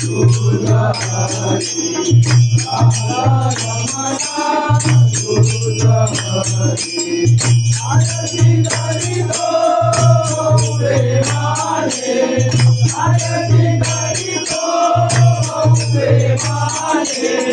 जुगारी राणी रामायना जुगारी राणी नारसिंही तो पुरे वाले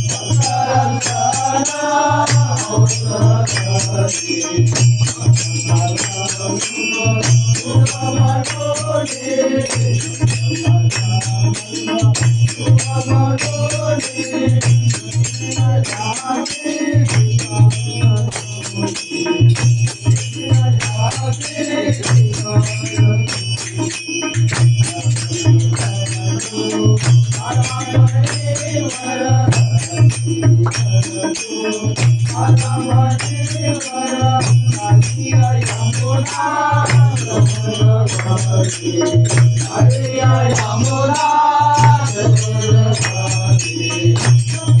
I'm Hare Hare Rama Rama Rama Hare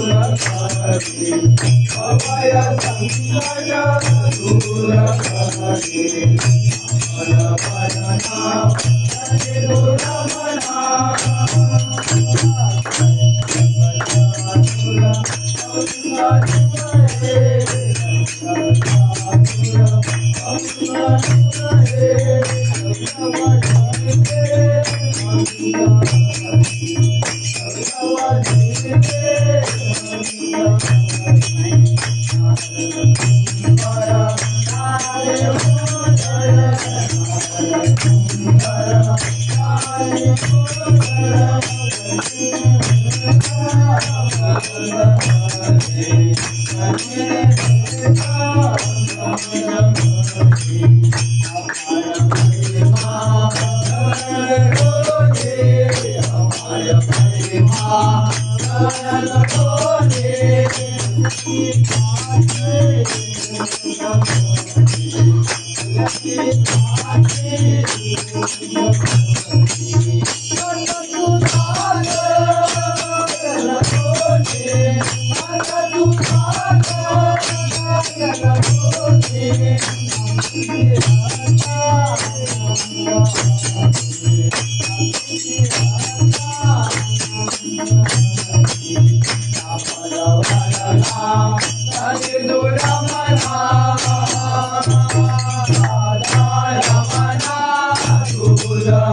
राहते अभय संकटा दूर राहते मनपणा Thank you.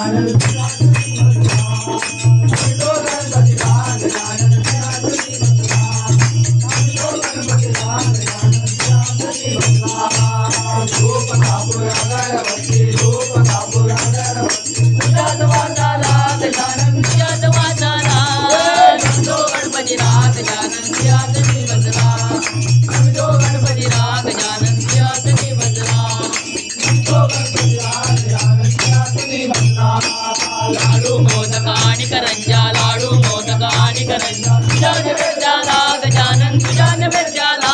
Olha. आणि करंजा लाडू मोदक आणि करंजा जान जानन गजानन तुझ्यान मिरजाला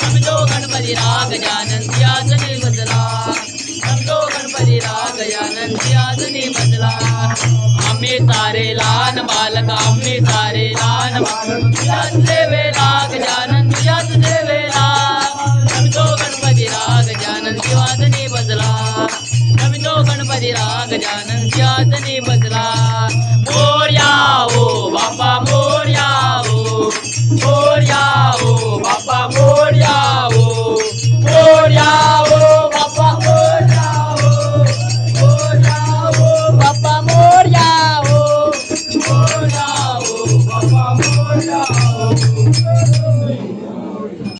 समजो गणपती राग गजानन त्याच ने बदला समजो गणपती राग जानन त्याच ने बदला आम्ही तारे लहान बालक आम्ही तारे लहान बालक तुझ्याच राग गजानन तुझ्याच देवे समजो गणपती राग गजानन त्याच ने बदला समजो गणपती राग जानन त्याच ने बदला